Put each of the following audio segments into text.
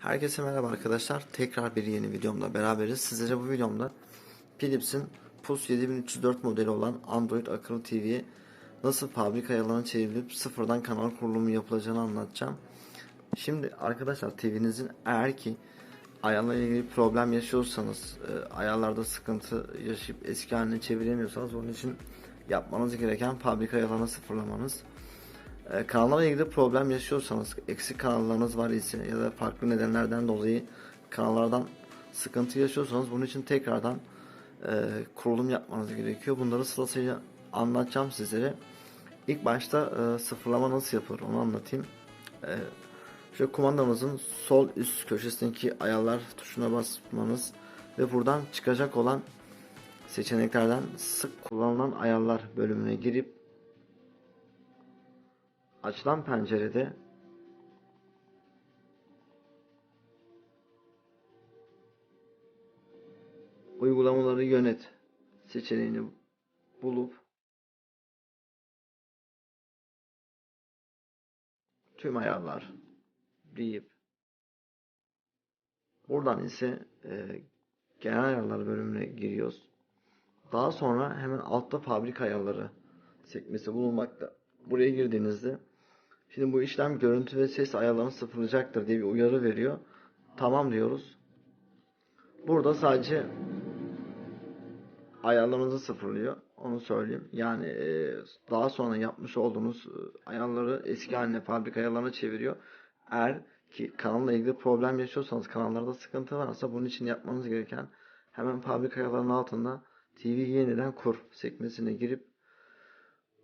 Herkese merhaba arkadaşlar. Tekrar bir yeni videomda beraberiz. Sizlere bu videomda Philips'in PUS 7304 modeli olan Android akıllı TV'ye nasıl fabrika ayarlarına çevrilip sıfırdan kanal kurulumu yapılacağını anlatacağım. Şimdi arkadaşlar TV'nizin eğer ki ayarlarla ilgili problem yaşıyorsanız, e, ayarlarda sıkıntı yaşayıp eski haline çeviremiyorsanız onun için yapmanız gereken fabrika ayarlarını sıfırlamanız. E, kanallarla ilgili problem yaşıyorsanız, eksik kanallarınız var ise ya da farklı nedenlerden dolayı kanallardan sıkıntı yaşıyorsanız bunun için tekrardan e, kurulum yapmanız gerekiyor. Bunları sırasıyla anlatacağım sizlere. İlk başta e, sıfırlama nasıl yapılır onu anlatayım. E, şöyle kumandamızın sol üst köşesindeki ayarlar tuşuna basmanız ve buradan çıkacak olan seçeneklerden sık kullanılan ayarlar bölümüne girip Açılan pencerede uygulamaları yönet seçeneğini bulup tüm ayarlar deyip buradan ise e, genel ayarlar bölümüne giriyoruz. Daha sonra hemen altta fabrika ayarları sekmesi bulunmakta. Buraya girdiğinizde Şimdi bu işlem görüntü ve ses ayarlarını sıfırlayacaktır diye bir uyarı veriyor. Tamam diyoruz. Burada sadece ayarlarınızı sıfırlıyor. Onu söyleyeyim. Yani e, daha sonra yapmış olduğunuz e, ayarları eski haline fabrika ayarlarına çeviriyor. Eğer ki kanalla ilgili problem yaşıyorsanız kanallarda sıkıntı varsa bunun için yapmanız gereken hemen fabrika ayarlarının altında TV yeniden kur sekmesine girip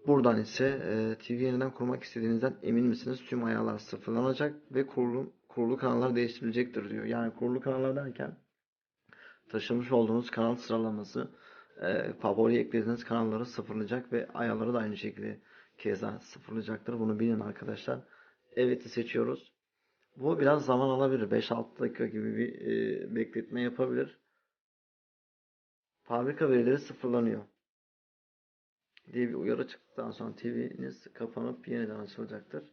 Buradan ise e, TV yeniden kurmak istediğinizden emin misiniz? Tüm ayarlar sıfırlanacak ve kurulu, kurulu kanallar değiştirilecektir diyor. Yani kurulu kanallar derken taşımış olduğunuz kanal sıralaması e, favori eklediğiniz kanalları sıfırlayacak ve ayarları da aynı şekilde keza sıfırlayacaktır. Bunu bilin arkadaşlar. Evet'i seçiyoruz. Bu biraz zaman alabilir. 5-6 dakika gibi bir e, bekletme yapabilir. Fabrika verileri sıfırlanıyor diye bir uyarı çıktıktan sonra TV'niz kapanıp yeniden açılacaktır.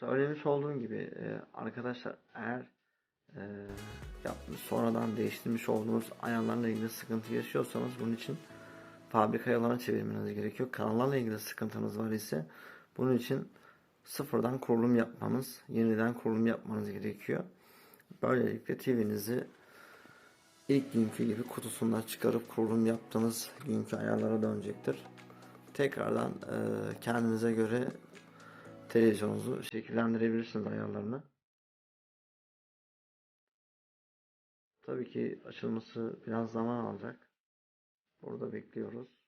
Söylemiş olduğum gibi e, arkadaşlar eğer e, yapmış sonradan değiştirmiş olduğunuz ayarlarla ilgili sıkıntı yaşıyorsanız bunun için fabrika ayarlarına çevirmeniz gerekiyor. Kanallarla ilgili sıkıntınız var ise bunun için sıfırdan kurulum yapmanız, yeniden kurulum yapmanız gerekiyor. Böylelikle TV'nizi ilk günkü gibi kutusundan çıkarıp kurulum yaptığınız günkü ayarlara dönecektir. Tekrardan e, kendinize göre televizyonunuzu şekillendirebilirsiniz ayarlarını. Tabii ki açılması biraz zaman alacak. Burada bekliyoruz.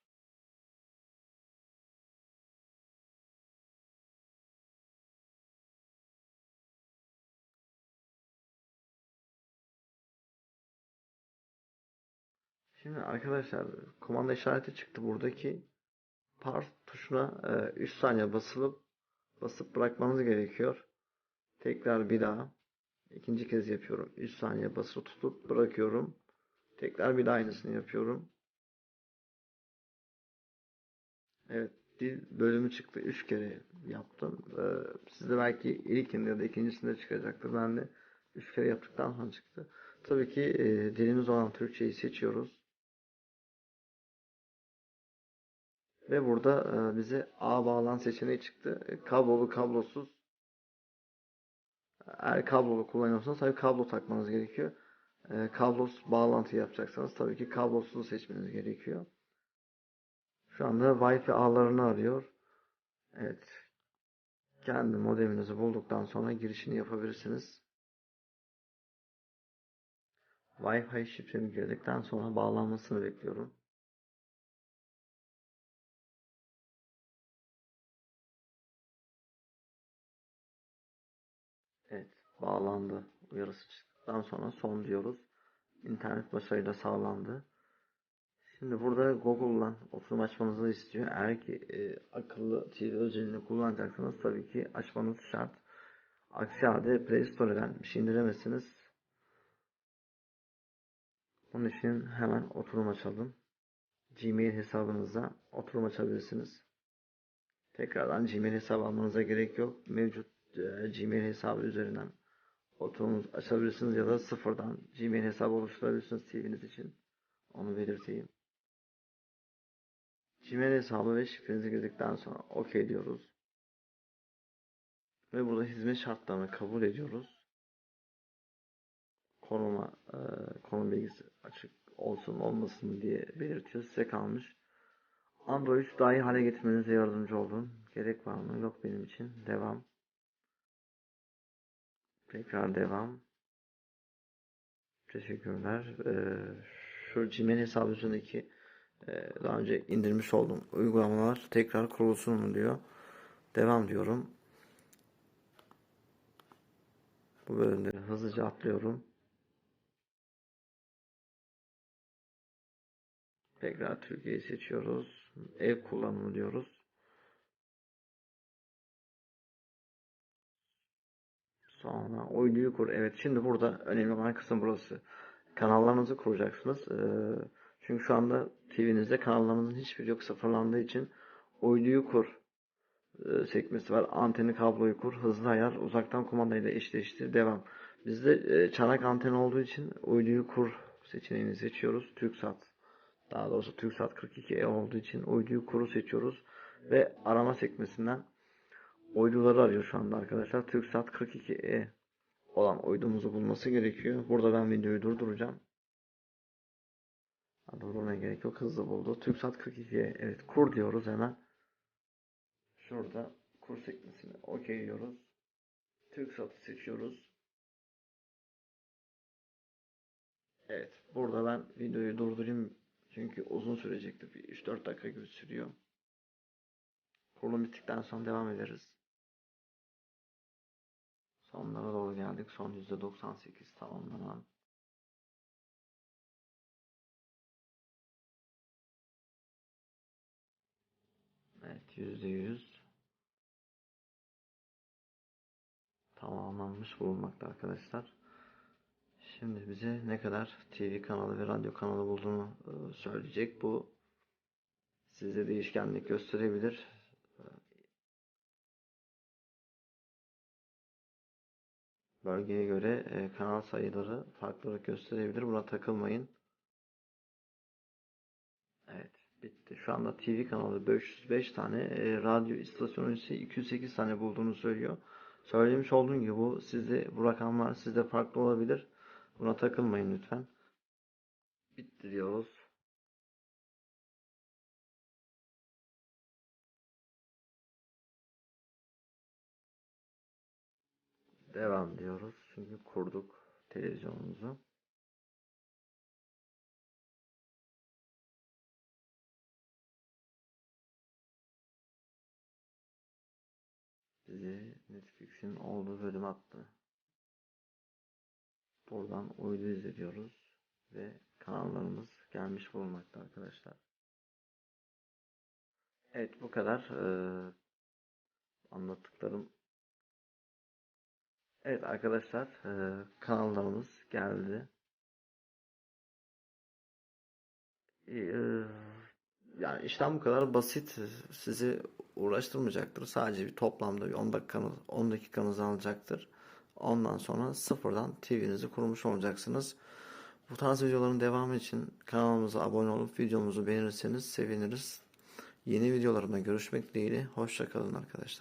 Şimdi arkadaşlar kumanda işareti çıktı buradaki par tuşuna 3 e, saniye basılıp basıp bırakmanız gerekiyor. Tekrar bir daha ikinci kez yapıyorum. 3 saniye basılı tutup bırakıyorum. Tekrar bir daha aynısını yapıyorum. Evet dil bölümü çıktı. 3 kere yaptım. Ee, sizde belki ilkinde ya da ikincisinde çıkacaktır. Ben de 3 kere yaptıktan sonra çıktı. Tabii ki e, dilimiz olan Türkçeyi seçiyoruz. Ve burada e, bize A bağlan seçeneği çıktı. E, kablolu kablosuz. Eğer kablolu kullanıyorsanız tabii kablo takmanız gerekiyor. E, kablosuz bağlantı yapacaksanız tabii ki kablosuz seçmeniz gerekiyor. Şu anda Wi-Fi ağlarını arıyor. Evet. Kendi modeminizi bulduktan sonra girişini yapabilirsiniz. Wi-Fi şifremi girdikten sonra bağlanmasını bekliyorum. Evet, bağlandı uyarısı çıktıktan sonra son diyoruz. İnternet başarıyla sağlandı. Şimdi burada Google'dan oturum açmanızı istiyor. Eğer ki e, akıllı TV özelliğini kullanacaksanız tabii ki açmanız şart. Aksi halde Play Store'dan bir şey indiremezsiniz. Bunun için hemen oturum açalım. Gmail hesabınıza oturum açabilirsiniz. Tekrardan Gmail hesabı almanıza gerek yok. Mevcut Gmail hesabı üzerinden oturum açabilirsiniz ya da sıfırdan Gmail hesabı oluşturabilirsiniz TV'niz için. Onu belirteyim. Gmail hesabı ve şifrenizi girdikten sonra OK diyoruz. Ve burada hizmet şartlarını kabul ediyoruz. Konuma, e, konum bilgisi açık olsun olmasın diye belirtiyor. Size kalmış. Android daha iyi hale getirmenize yardımcı olun. Gerek var mı? Yok benim için. Devam. Tekrar devam. Teşekkürler. Ee, şu Gmail hesabı üzerindeki e, daha önce indirmiş olduğum uygulamalar tekrar kurulsun mu diyor. Devam diyorum. Bu bölümleri hızlıca atlıyorum. Tekrar Türkiye'yi seçiyoruz. Ev kullanımı diyoruz. Sonra uyduyu kur. Evet şimdi burada önemli olan kısım burası. Kanallarınızı kuracaksınız. Ee, çünkü şu anda TV'nizde kanallarınızın hiçbiri yok sıfırlandığı için uyduyu kur e, sekmesi var. Anteni kabloyu kur. Hızlı ayar. Uzaktan kumandayla eşleştir. Devam. Bizde e, çanak anteni olduğu için uyduyu kur seçeneğini seçiyoruz. TürkSat. Daha doğrusu TürkSat 42E olduğu için uyduyu kuru seçiyoruz. Ve arama sekmesinden uyduları arıyor şu anda arkadaşlar. TürkSat 42E olan uydumuzu bulması gerekiyor. Burada ben videoyu durduracağım. Durdurmaya gerek yok. Hızlı buldu. TürkSat 42'ye evet kur diyoruz hemen. Şurada kur sekmesini okey diyoruz. TürkSat'ı seçiyoruz. Evet. Burada ben videoyu durdurayım. Çünkü uzun sürecektir. Bir 3-4 dakika gibi sürüyor. Kurulum bittikten sonra devam ederiz. Sonlara doğru geldik. Son %98 tamamlanan. Evet %100 tamamlanmış bulunmakta arkadaşlar. Şimdi bize ne kadar TV kanalı ve radyo kanalı bulduğunu e, söyleyecek. Bu size değişkenlik gösterebilir. Bölgeye göre e, kanal sayıları farklılık gösterebilir. Buna takılmayın. Evet bitti. Şu anda TV kanalı 505 tane, e, radyo istasyonu ise 208 tane bulduğunu söylüyor. Söylemiş olduğum gibi bu sizde bu rakamlar sizde farklı olabilir. Buna takılmayın lütfen. Bitti diyoruz. Devam diyoruz. Çünkü kurduk televizyonumuzu. Bizi Netflix'in olduğu bölüm attı. Buradan uydu izliyoruz ve kanallarımız gelmiş bulunmakta arkadaşlar. Evet bu kadar ee, anlattıklarım. Evet arkadaşlar ee, kanallarımız geldi. Ee, yani işlem bu kadar basit sizi uğraştırmayacaktır. Sadece bir toplamda bir 10 dakikanız 10 dakikanızı alacaktır. Ondan sonra sıfırdan TV'nizi kurmuş olacaksınız. Bu tarz videoların devamı için kanalımıza abone olup videomuzu beğenirseniz seviniriz. Yeni videolarımda görüşmek dileğiyle. Hoşçakalın arkadaşlar.